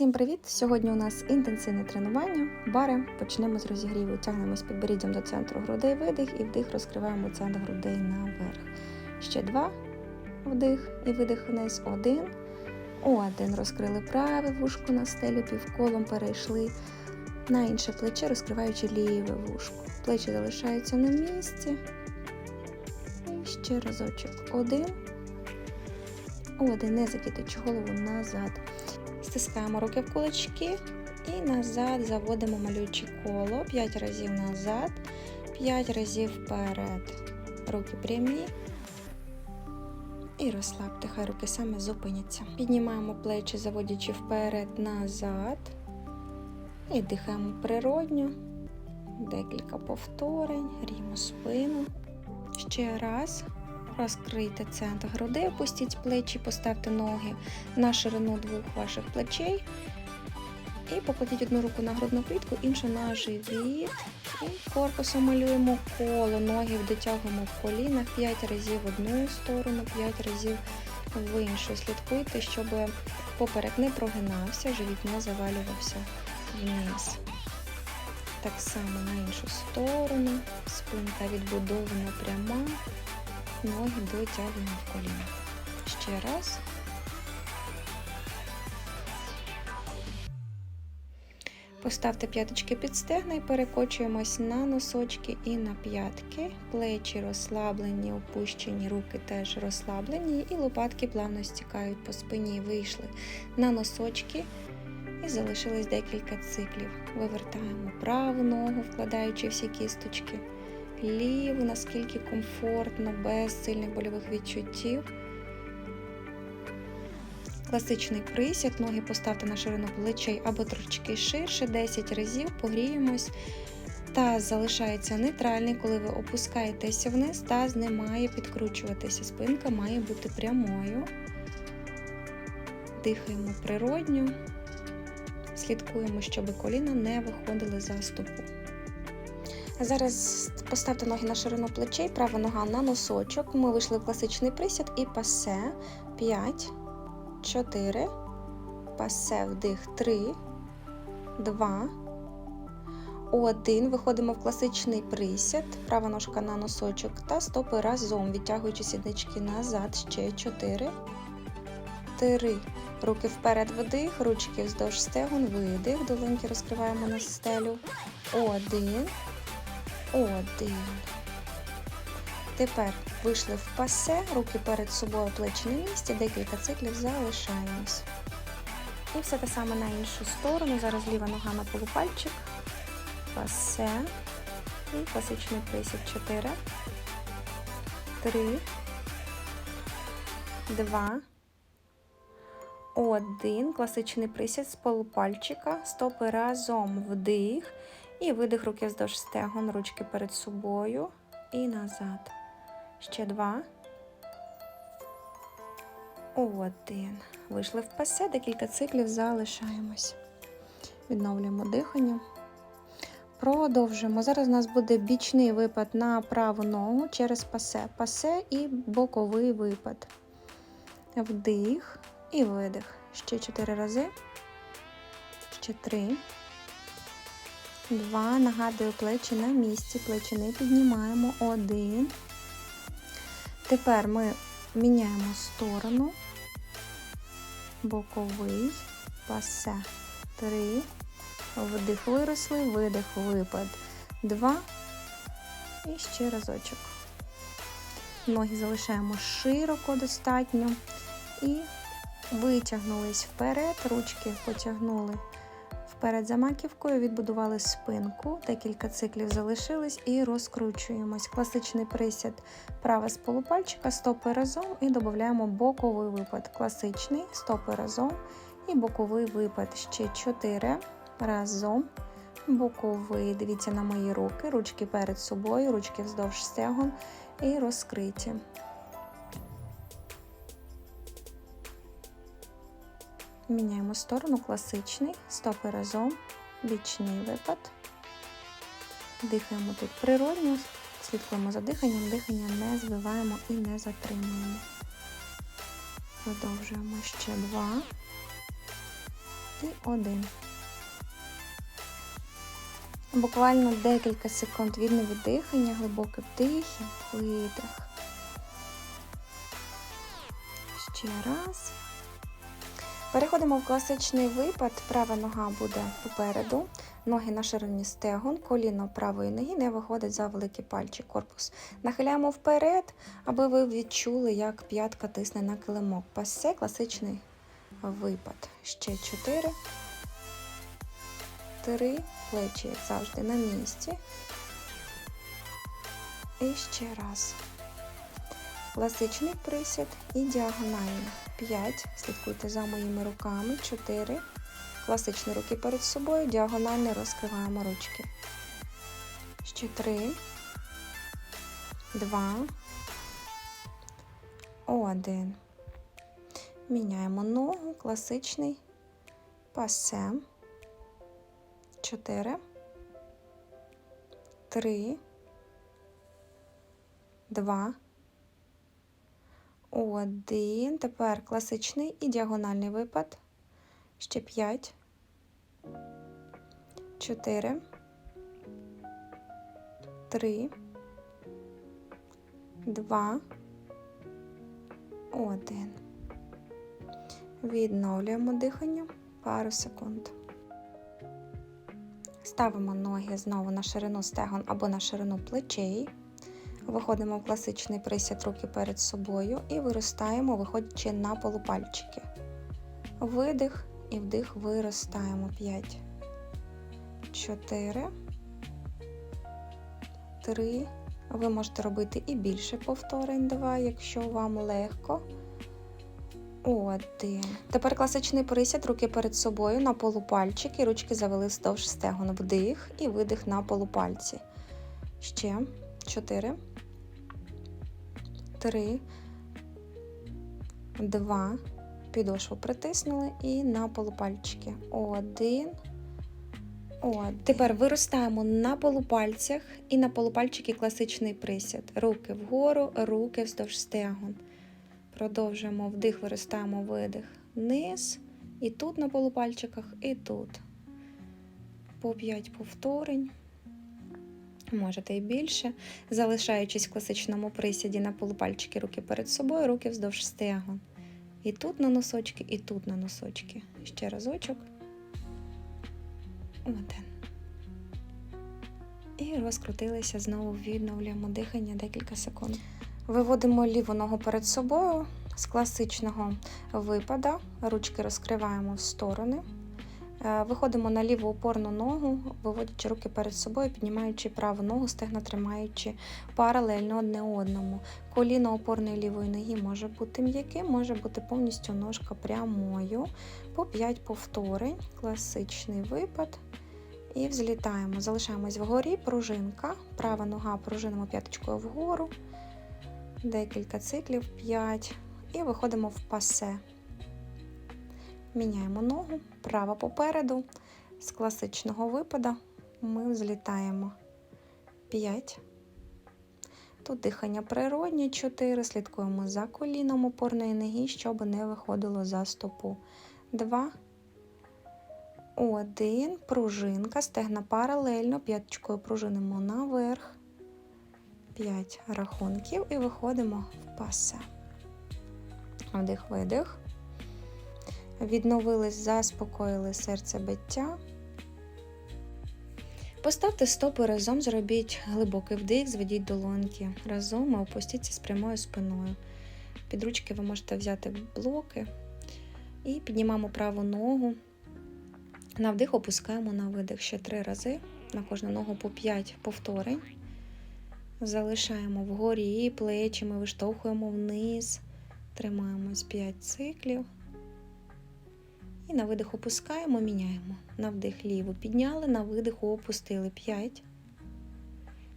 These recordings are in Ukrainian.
Всім привіт! Сьогодні у нас інтенсивне тренування. Бари. Почнемо з розігріву. Тягнемось підборіддям до центру грудей видих і вдих розкриваємо центр грудей наверх. Ще два. Вдих і видих вниз. Один. Один. Розкрили праве вушко на стелю, півколом перейшли на інше плече, розкриваючи ліве вушко. Плечі залишаються на місці. І ще разочок. Один. Один. Не закидуючи голову назад. Стискаємо руки в кулачки і назад заводимо малюючи коло. 5 разів назад, 5 разів вперед. Руки прямі. І розслабте, хай руки саме зупиняться. Піднімаємо плечі, заводячи вперед, назад. І дихаємо природньо. Декілька повторень, рівно спину. Ще раз. Розкрийте центр груди, опустіть плечі, поставте ноги на ширину двох ваших плечей. І покладіть одну руку на грудну клітку, іншу на живіт. І корпусом малюємо коло, ноги дотягуємо в колінах 5 разів в одну сторону, 5 разів в іншу. Слідкуйте, щоб поперек не прогинався, живіт не завалювався вниз. Так само на іншу сторону, спинка відбудована пряма. Ноги дотягуємо в коліна. Ще раз. Поставте п'яточки під стегна і перекочуємось на носочки і на п'ятки. Плечі розслаблені, опущені, руки теж розслаблені, і лопатки плавно стікають по спині. Вийшли на носочки і залишилось декілька циклів. Вивертаємо праву ногу, вкладаючи всі кісточки ліву, наскільки комфортно, без сильних больових відчуттів. Класичний присід, ноги поставте на ширину плечей або трошки ширше, 10 разів погріємось. Таз залишається нейтральний, коли ви опускаєтеся вниз, таз не має підкручуватися, спинка має бути прямою. Дихаємо природньо, слідкуємо, щоб коліна не виходили за стопу. Зараз поставте ноги на ширину плечей, права нога на носочок. Ми вийшли в класичний присід і пасе. 5, 4, пасе вдих, 3, 2, 1. Виходимо в класичний присід, права ножка на носочок та стопи разом, відтягуючи сіднички назад. Ще 4, 3. Руки вперед вдих, ручки вздовж стегон, видих, долоньки розкриваємо на стелю. 1. Один. Тепер вийшли в пасе, руки перед собою, плечі на місці, декілька циклів залишаємось. І все те саме на іншу сторону. Зараз ліва нога на полупальчик. Пасе. І класичний присід. 4. 3. 2. Один. Класичний присід з полупальчика. Стопи разом вдих. І видих руки вздовж стегон, ручки перед собою і назад. Ще два. Один. Вийшли в пасе, декілька циклів залишаємось. Відновлюємо дихання. Продовжимо. Зараз у нас буде бічний випад на праву ногу через пасе. Пасе і боковий випад. Вдих і видих. Ще чотири рази. Ще три. Два. Нагадую, плечі на місці, плечі не піднімаємо. Один. Тепер ми міняємо сторону. Боковий. Пасе. Три. Вдих виросли, видих, випад. Два. І ще разочок. Ноги залишаємо широко достатньо. І витягнулись вперед, ручки потягнули Перед за маківкою відбудували спинку, декілька циклів залишились і розкручуємось. Класичний присід права з полупальчика, стопи разом і додаємо боковий випад. Класичний, стопи разом і боковий випад. Ще 4 разом. Боковий. Дивіться на мої руки, ручки перед собою, ручки вздовж стегон і розкриті. Міняємо сторону класичний, стопи разом, бічний випад. Дихаємо тут природньо, слідкуємо за диханням, дихання не збиваємо і не затримуємо. Продовжуємо ще два. і один. Буквально декілька секунд вільне віддихання, глибокий вдих, видих. Ще раз. Переходимо в класичний випад. Права нога буде попереду, ноги на ширині стегон, коліно правої ноги не виходить за великий пальчик корпус. Нахиляємо вперед, аби ви відчули, як п'ятка тисне на килимок. Пасе класичний випад. Ще 4. 3. Плечі, як завжди, на місці. І ще раз. Класичний присід і діагональний. 5. Слідкуйте за моїми руками. 4. Класичні руки перед собою. Діагонально розкриваємо ручки. Ще 3. 2. 1. Міняємо ногу. Класичний. Пасе. 4. 3. 2. Один. Тепер класичний і діагональний випад. Ще п'ять. Чотири. Три. Два. Один. Відновлюємо дихання пару секунд. Ставимо ноги знову на ширину стегон або на ширину плечей. Виходимо в класичний присід руки перед собою і виростаємо, виходячи на полупальчики. Видих і вдих виростаємо 5, 4, 3. Ви можете робити і більше повторень 2, якщо вам легко. Один. Тепер класичний присід, руки перед собою на полупальчики, ручки завели вздовж стегон. Вдих і видих на полупальці. Ще 4. Три, два, підошву притиснули і на полупальчики. Один. Один. Тепер виростаємо на полупальцях і на полупальчики класичний присід. Руки вгору, руки вздовж стегон. Продовжуємо вдих, виростаємо видих вниз. І тут на полупальчиках, і тут. По 5 повторень можете і більше, залишаючись в класичному присіді на полупальчики руки перед собою, руки вздовж стегон. І тут на носочки, і тут на носочки. Ще разочок. Один. І розкрутилися, знову відновлюємо дихання декілька секунд. Виводимо ліву ногу перед собою з класичного випада. Ручки розкриваємо в сторони. Е, виходимо на ліву опорну ногу, виводячи руки перед собою, піднімаючи праву ногу, стегна тримаючи паралельно одне одному. Коліно опорної лівої ноги може бути м'яким, може бути повністю ножка прямою. По 5 повторень, класичний випад. І взлітаємо. Залишаємось вгорі, пружинка. Права нога пружинимо п'яточкою вгору. Декілька циклів, 5. І виходимо в пасе. Міняємо ногу, права попереду. З класичного випада ми взлітаємо 5. Тут дихання природнє 4. Слідкуємо за коліном опорної ноги, щоб не виходило за стопу. 2. 1. Пружинка. Стегна паралельно. П'яточкою пружинимо наверх. 5 рахунків і виходимо в пасе. Вдих, видих. Відновились, заспокоїли серцебиття. Поставте стопи разом, зробіть глибокий вдих, зведіть долоньки разом і опустіться з прямою спиною. Під ручки ви можете взяти блоки і піднімаємо праву ногу. На вдих опускаємо на видих ще три рази. На кожну ногу по 5 повторень. Залишаємо вгорі плечі, ми виштовхуємо вниз, тримаємось 5 циклів. І на видих опускаємо, міняємо. На вдих ліву підняли, на видих опустили 5.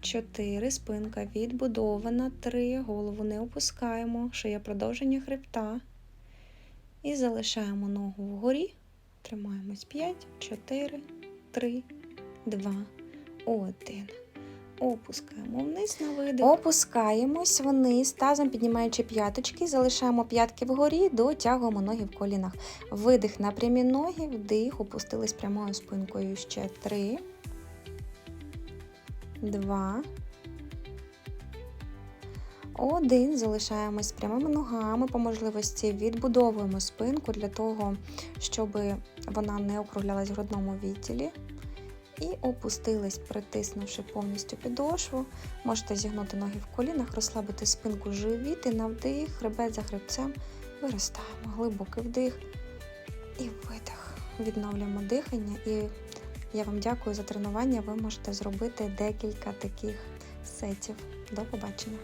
4. Спинка відбудована. 3. Голову не опускаємо. Шия продовження хребта. І залишаємо ногу вгорі. Тримаємось 5, 4, 3, 2, 1. Опускаємо вниз на видих. Опускаємось вниз, тазом піднімаючи п'яточки, залишаємо п'ятки вгорі, дотягуємо ноги в колінах. Видих на прямі ноги, вдих, опустились прямою спинкою. Ще три. Два. Один. Залишаємось прямими ногами. По можливості відбудовуємо спинку для того, щоб вона не округлялась в грудному відділі. І опустились, притиснувши повністю підошву. Можете зігнути ноги в колінах, розслабити спинку живіт і на вдих, хребет за хребцем. Виростаємо. Глибокий вдих і видих. Відновлюємо дихання. І я вам дякую за тренування. Ви можете зробити декілька таких сетів. До побачення!